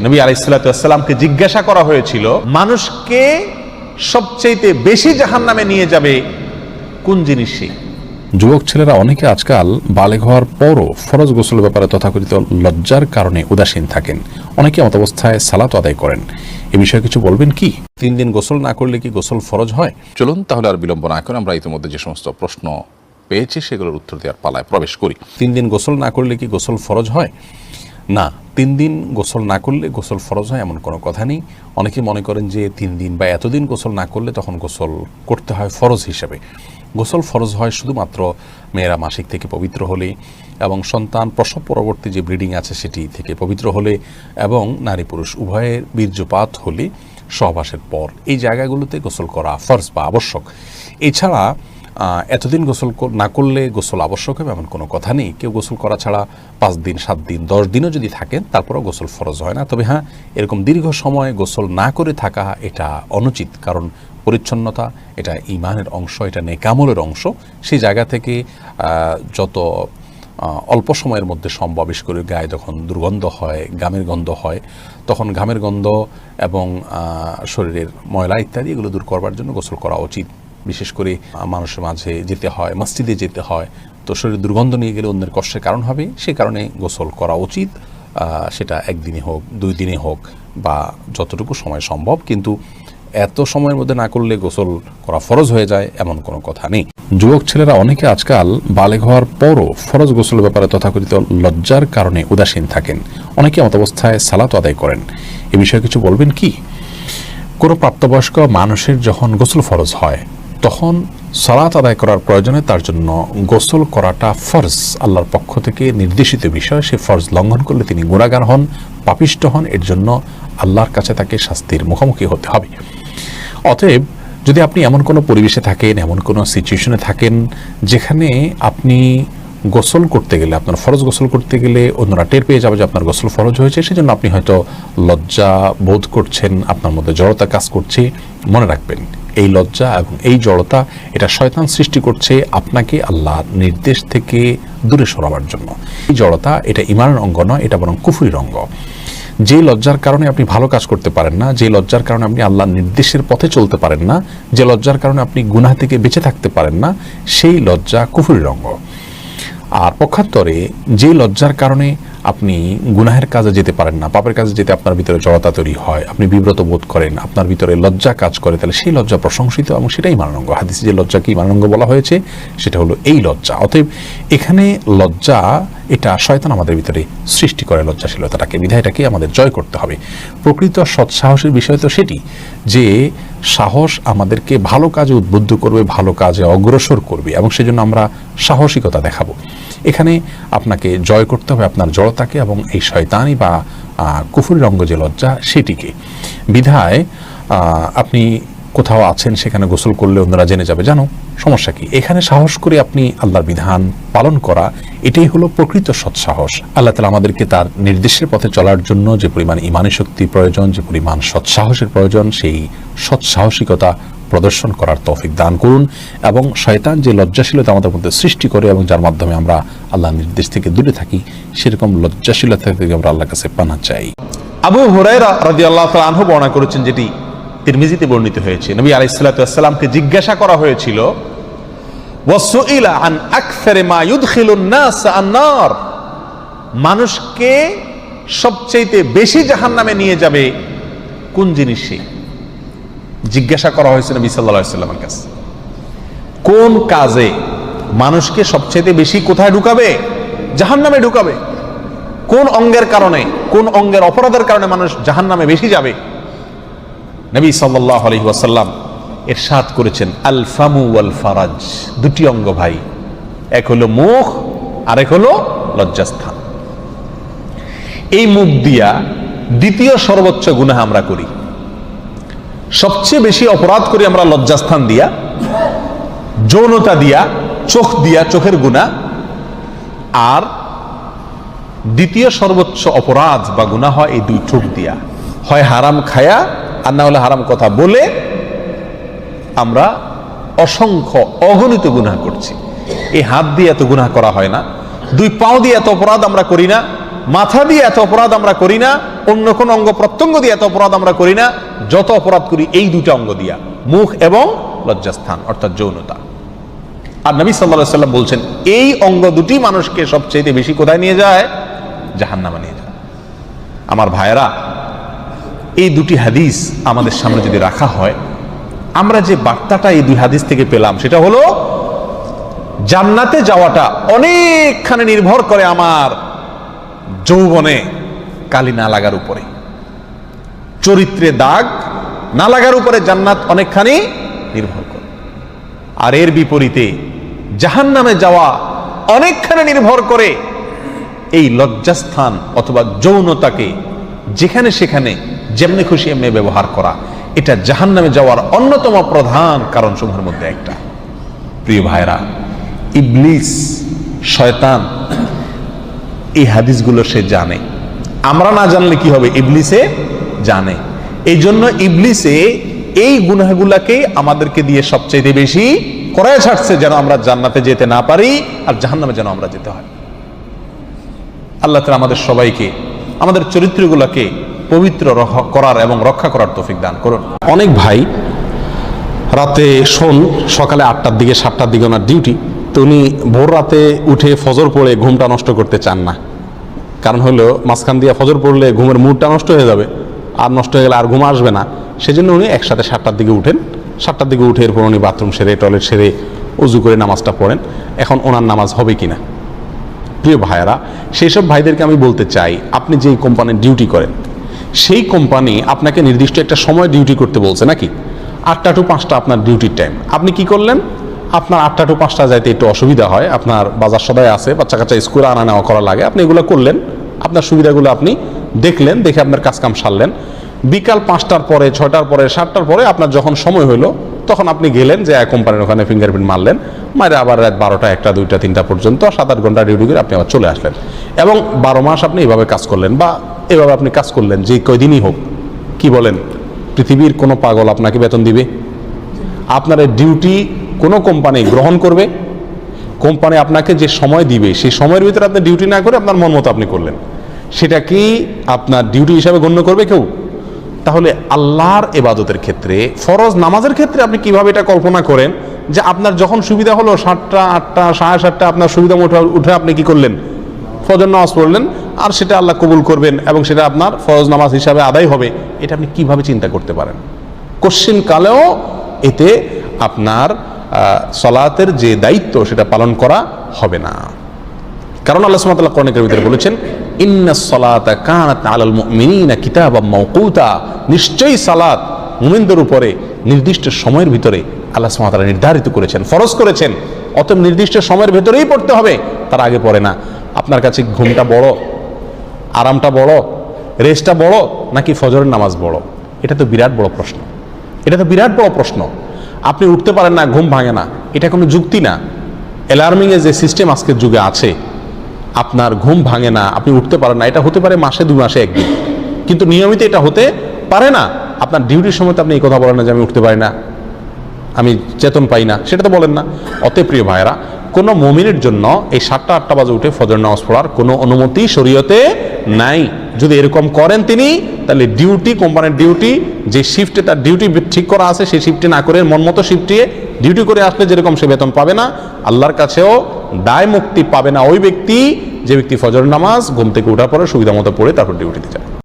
নবী আলাইসালামকে জিজ্ঞাসা করা হয়েছিল মানুষকে সবচেয়ে বেশি জাহান নামে নিয়ে যাবে কোন জিনিসে যুবক ছেলেরা অনেকে আজকাল বালেগ হওয়ার পরও ফরজ গোসলের ব্যাপারে তথাকথিত লজ্জার কারণে উদাসীন থাকেন। অনেকে মত অবস্থায় সালাত আদায় করেন। এ বিষয়ে কিছু বলবেন কি? তিন দিন গোসল না করলে কি গোসল ফরজ হয়? চলুন তাহলে আর বিলম্ব না করে আমরা ইতিমধ্যে যে সমস্ত প্রশ্ন পেয়েছি সেগুলোর উত্তর দেওয়ার পালায় প্রবেশ করি। তিন দিন গোসল না করলে কি গোসল ফরজ হয়? না, তিন দিন গোসল না করলে গোসল ফরজ হয় এমন কোনো কথা নেই। অনেকে মনে করেন যে তিন দিন বা এতদিন গোসল না করলে তখন গোসল করতে হয় ফরজ হিসেবে। গোসল ফরজ হয় শুধুমাত্র মেয়েরা মাসিক থেকে পবিত্র হলে এবং সন্তান প্রসব পরবর্তী যে ব্রিডিং আছে সেটি থেকে পবিত্র হলে এবং নারী পুরুষ উভয়ের বীর্যপাত হলে সহবাসের পর এই জায়গাগুলোতে গোসল করা ফরজ বা আবশ্যক। এছাড়া এতদিন গোসল না করলে গোসল আবশ্যক হবে এমন কোনো কথা নেই। কেউ গোসল করা ছাড়া পাঁচ দিন, সাত দিন, দশ দিনও যদি থাকেন, তারপরও গোসল ফরজ হয় না। তবে হ্যাঁ এরকম দীর্ঘ সময় গোসল না করে থাকা এটা অনুচিত, কারণ পরিচ্ছন্নতা এটা ইমানের অংশ, এটা নেকামলের অংশ। সেই জায়গা থেকে যত অল্প সময়ের মধ্যে সম্ভব করে গায়ে যখন দুর্গন্ধ হয় গামের গন্ধ হয়, তখন ঘামের গন্ধ এবং শরীরের ময়লা ইত্যাদি এগুলো দূর করবার জন্য গোসল করা উচিত। বিশেষ করে মানুষের মাঝে যেতে হয়, মসজিদে যেতে হয়, তো শরীরে দুর্গন্ধ নিয়ে গেলে অন্যের কষ্টের কারণ হবে, সে কারণে গোসল করা উচিত সেটা একদিনে হোক, দুই দিনে হোক, বা যতটুকু সময় সম্ভব, কিন্তু এত সময়ের মধ্যে না করলে গোসল করা ফরজ হয়ে যায়, এমন কোনো কথা নেই। যুবক ছেলেরা অনেকে আজকাল বালেগ হওয়ার পরও ফরজ গোসলের ব্যাপারে তথাকথিত লজ্জার কারণে উদাসীন থাকেন। অনেকে মত অবস্থায় সালাত আদায় করেন। এ বিষয়ে কিছু বলবেন কি? কোনো প্রাপ্তবয়স্ক মানুষের যখন গোসল ফরজ হয় তখন সালাত আদায় করার প্রয়োজনে তার জন্য গোসল করাটা ফরজ, আল্লাহর পক্ষ থেকে নির্দেশিত বিষয়। সে ফরজ লঙ্ঘন করলে তিনি গুণাগার হন, পাপিষ্ট হন, এর জন্য আল্লাহর কাছে তাকে শাস্তির মুখোমুখি হতে হবে। অতএব, যদি আপনি এমন কোনো পরিবেশে থাকেন, এমন কোনো সিচুয়েশনে থাকেন, যেখানে আপনি গোসল করতে গেলে, আপনার ফরজ গোসল করতে গেলে অন্যরা টের পেয়ে যাবে যে আপনার গোসল ফরজ হয়েছে, সেজন্য আপনি হয়তো লজ্জা বোধ করছেন, আপনার মধ্যে জড়তা কাজ করছে, মনে রাখবেন, এই লজ্জা এবং এই জড়তা, এটা শয়তান সৃষ্টি করছে আপনাকে আল্লাহ নির্দেশ থেকে দূরে সরাবার জন্য। এই জড়তা, এটা ইমানের অঙ্গ নয়, এটা বরং কুফুরির অঙ্গ। যে লজ্জার কারণে আপনি ভালো কাজ করতে পারেন না, যে লজ্জার কারণে আপনি আল্লাহ নির্দেশের পথে চলতে পারেন না, যে লজ্জার কারণে আপনি গুনাহ থেকে বেঁচে থাকতে পারেন না, সেই লজ্জা কুফুরির অঙ্গ। পক্ষান্তরে যে লজ্জার কারণে আপনি গুনাহের কাজে যেতে পারেন না, পাপের কাজে যেতে আপনার ভিতরে জড়তা তৈরি হয়, আপনি বিব্রত বোধ করেন, আপনার ভিতরে লজ্জা কাজ করে, তাহলে সেই লজ্জা প্রশংসিত এবং সেটাই মানানঙ্গ। হাদিসে যে লজ্জাকে মানানঙ্গ বলা হয়েছে, সেটা হলো এই লজ্জা। অতএব এখানে লজ্জা, এটা শয়তান আমাদের ভিতরে সৃষ্টি করে লজ্জাশীলতাটাকে। বিধায়টাকে আমাদের জয় করতে হবে। প্রকৃত সৎসাহসের বিষয় তো সেটি যে সাহস আমাদেরকে ভালো কাজে উদ্বুদ্ধ করবে, ভালো কাজে অগ্রসর করবে এবং সেজন্য আমরা সাহসিকতা দেখাবো। এখানে আপনাকে জয় করতে হবে আপনার জড়তাকে এবং এই শয়তানি বা কুফুরির অঙ্গ যে লজ্জা সেটিকে। বিধায় আপনি কোথাও আছেন সেখানে গোসল করলে অন্যরা জেনে যাবে। জানো, সমস্যা কি? এখানে সাহস করে আপনি আল্লাহর বিধান পালন করা, এটাই হলো প্রকৃত সৎসাহস। আল্লাহ তালা আমাদেরকে তার নির্দেশের পথে চলার জন্য যে পরিমাণ ইমানি শক্তি প্রয়োজন, যে পরিমাণ সৎসাহসের প্রয়োজন, সেই সৎসাহসিকতা প্রদর্শন করার তৌফিক দান করুন এবং শয়তান যে লজ্জাশীলতা আমাদের মধ্যে সৃষ্টি করে এবং যার মাধ্যমে আমরা আল্লাহ নির্দেশ থেকে দূরে থাকি, সেরকম লজ্জাশীলতা থেকে আমরা আল্লাহর কাছে পানা চাই। আবু হুরাইরা রাদিয়াল্লাহু তাআলা আনহু বর্ণনা করেছেন যেটি তিরমিজিতে বর্ণিত হয়েছে। নবী আলাইহিসসালামকে জিজ্ঞাসা করা হয়েছিল আন মানুষকে সবচেয়ে বেশি জাহান্নামে নিয়ে যাবে কোন জিনিসে জিজ্ঞাসা করা হয়েছে নবী সাল্লাল্লাহু সাল্লামের কাছে। কোন কাজে মানুষকে সবচেয়ে বেশি কোথায় ঢুকাবে? জাহান্নামে ঢুকাবে। কোন অঙ্গের কারণে, কোন অঙ্গের অপরাধের কারণে মানুষ জাহান নামে বেশি যাবে? নবী সাল্লাহ আলহি ওয়াসাল্লাম এর সাত করেছেন আল ফামু ওয়াল ফারাজ দুটি অঙ্গ ভাই। এক হলো মুখ আর এক হলো লজ্জাস্থান। এই মুখ দিয়া দ্বিতীয় সর্বোচ্চ গুনাহ আমরা করি। সবচেয়ে বেশি অপরাধ করি আমরা লজ্জাস্থান দিয়া, যৌনতা দিয়া, চোখ দিয়া, চোখের গুণা। আর দ্বিতীয় সর্বোচ্চ অপরাধ বা গুণা হয় এই দুই ঠোক দিয়া। হয় হারাম খায়া আর না হলে হারাম কথা বলে আমরা অসংখ্য অগণিত গুনাহ করছি। এই হাত দিয়ে এত গুনাহ করা হয় না। দুই পাও দিয়ে এত অপরাধ আমরা করি না। মাথা দিয়ে এত অপরাধ আমরা করি না। অন্য কোন অঙ্গ প্রত্যঙ্গ দিয়ে এত অপরাধ আমরা করি না, যত অপরাধ করি এই দুটো অঙ্গ দিয়া। মুখ এবং লজ্জাস্থান, অর্থাৎ যৌনতা। আর নবী সাল্লাহ সাল্লাম বলছেন, এই অঙ্গ দুটি মানুষকে সবচেয়ে বেশি কোথায় নিয়ে যায়? জাহান্নামা নিয়ে যায়। আমার ভাইয়েরা, এই দুটি হাদিস আমাদের সামনে যদি রাখা হয়, আমরা যে বার্তাটা এই দুই হাদিস থেকে পেলাম, সেটা হলো, জান্নাতে যাওয়াটা অনেকখানে নির্ভর করে আমার যৌবনে। কালি না লাগার উপরে। চরিত্রে দাগ না লাগার উপরে জান্নাত অনেকখানি নির্ভর করে। আর এর বিপরীতে জাহান নামে যাওয়া অনেকখানি নির্ভর করে এই লজ্জাস্থান অথবা যৌনতাকে যেখানে সেখানে যেমনি খুশি এমনি ব্যবহার করা। এটা জাহান নামে যাওয়ার অন্যতম প্রধান কারণ সমূহের মধ্যে একটা। প্রিয় ভাইরা ইবলিস, শয়তান, এই হাদিসগুলো সে জানে। আমরা না জানলে কি হবে? ইবলিসে জানে। এই জন্য ইবলিসে এই গুনাহগুলাকে আমাদেরকে দিয়ে সবচেয়ে বেশি করায় ছাড়ছে যেন আমরা জান্নাতে যেতে না পারি আর জাহান্নামে যেন আমরা যেতে হয়। আল্লাহ তালা আমাদের সবাইকে, আমাদের চরিত্রগুলোকে পবিত্র করার এবং রক্ষা করার তৌফিক দান করুন। অনেক ভাই রাতে শোন, সকালে আটটার দিকে, সাতটার দিকে ওনার ডিউটি, তো উনি ভোর রাতে উঠে ফজর পড়ে ঘুমটা নষ্ট করতে চান না। কারণ হলো মাঝখান দিয়ে ফজর পড়লে ঘুমের মুডটা নষ্ট হয়ে যাবে। আর নষ্ট হয়ে গেলে আর ঘুম আসবে না। সেজন্য উনি একসাথে সাতটার দিকে উঠেন। সাতটার দিকে উঠে এরপর উনি বাথরুম সেরে টয়লেট সেরে উজু করে নামাজটা পড়েন। এখন ওনার নামাজ হবে কি না প্রিয় ভাইয়েরা সেই সব ভাইদেরকে আমি বলতে চাই, আপনি যেই কোম্পানির ডিউটি করেন, সেই কোম্পানি আপনাকে নির্দিষ্ট একটা সময় ডিউটি করতে বলছে নাকি? আটটা টু পাঁচটা আপনার ডিউটির টাইম আপনি কি করলেন? আপনার আটটা টু পাঁচটা যাইতে একটু অসুবিধা হয়। আপনার বাজার সদায় আছে বাচ্চা কাচ্চা স্কুলে আনা নেওয়া করা লাগে। আপনি এগুলো করলেন, আপনার সুবিধাগুলো আপনি দেখলেন, দেখে আপনার কাজকাম সারলেন। বিকাল পাঁচটার পরে, ছয়টার পরে, সাতটার পরে আপনার যখন সময় হলো তখন আপনি গেলেন যে এক কোম্পানির ওখানে ফিঙ্গারপ্রিন্ট মারলেন। মারে আবার রাত বারোটা, একটা, দুইটা, তিনটা পর্যন্ত সাত, আট ঘণ্টা ডিউটি করে আপনি আবার চলে আসলেন। এবং বারো মাস আপনি এভাবে কাজ করলেন বা এভাবে আপনি কাজ করলেন যে কয়দিনই হোক। কি বলেন? পৃথিবীর কোনো পাগল আপনাকে বেতন দিবে? আপনার ডিউটি কোনো কোম্পানি গ্রহণ করবে, কোম্পানি আপনাকে যে সময় দিবে, সেই সময়ের ভিতরে আপনি ডিউটি না করে আপনার মন মতো আপনি করলেন। সেটা কি আপনার ডিউটি হিসাবে গণ্য করবে কেউ? তাহলে আল্লাহর এবাদতের ক্ষেত্রে, ফরজ নামাজের ক্ষেত্রে আপনি কীভাবে এটা কল্পনা করেন? যে আপনার যখন সুবিধা হলো, সাতটা, আটটা, সাড়ে সাতটা আপনার সুবিধা মতো উঠে আপনি কি করলেন? ফজর নামাজ পড়লেন, আর সেটা আল্লাহ কবুল করবেন এবং সেটা আপনার ফরজ নামাজ হিসাবে আদায় হবে। এটা আপনি কীভাবে চিন্তা করতে পারেন? কোশ্চিন কালেও এতে আপনার সলাতের যে দায়িত্ব সেটা পালন করা হবে না। কারণ আল্লাহ সুবহানাহু কর্ণিকের ভিতরে বলেছেন, ইন্না সলাতা কানাত আলাল মুমিনিনা কিতাবাম মাওকুতা। নিশ্চয়ই সালাত মুমিনদের উপরে নির্দিষ্ট সময়ের ভিতরে আল্লাহ সুবহানাহু নির্ধারিত করেছেন, ফরজ করেছেন। অতএব নির্দিষ্ট সময়ের ভেতরেই পড়তে হবে, তার আগে পড়ে না। আপনার কাছে ঘুমটা বড়, আরামটা বড়, রেস্টটা বড়, নাকি ফজরের নামাজ বড়? এটা তো বিরাট বড় প্রশ্ন। এটা তো বিরাট বড় প্রশ্ন। আপনি উঠতে পারেন না, ঘুম ভাঙে না। এটা কোনো যুক্তি না। অ্যালার্মিংয়ের যে সিস্টেম আজকের যুগে আছে, আপনার ঘুম ভাঙে না, আপনি উঠতে পারেন না। এটা হতে পারে মাসে দুই মাসে, একদিন। কিন্তু নিয়মিত এটা হতে পারে না। আপনার ডিউটির সময় তো আপনি এই কথা বলেন না যে আমি উঠতে পারি না। আমি চেতন পাই না। সেটা তো বলেন না। অতে প্রিয় ভাইরা কোনো মমিনের জন্য এই সাতটা, আটটা বাজে উঠে ফজর নামাজ পড়ার কোনো অনুমতি শরীয়তে নাই। যদি এরকম করেন তিনি, তাহলে ডিউটি কোম্পানির ডিউটি যে শিফটে তার ডিউটি ঠিক করা আছে, সেই শিফটে না করে মন মতো শিফটিয়ে ডিউটি করে আসলে যেরকম সে বেতন পাবে না, আল্লাহর কাছেও দায় মুক্তি পাবে না ওই ব্যক্তি, যে ব্যক্তি ফজর নামাজ, ঘুম থেকে ওঠার পরে সুবিধা মতো পড়ে তারপর ডিউটিতে যায়।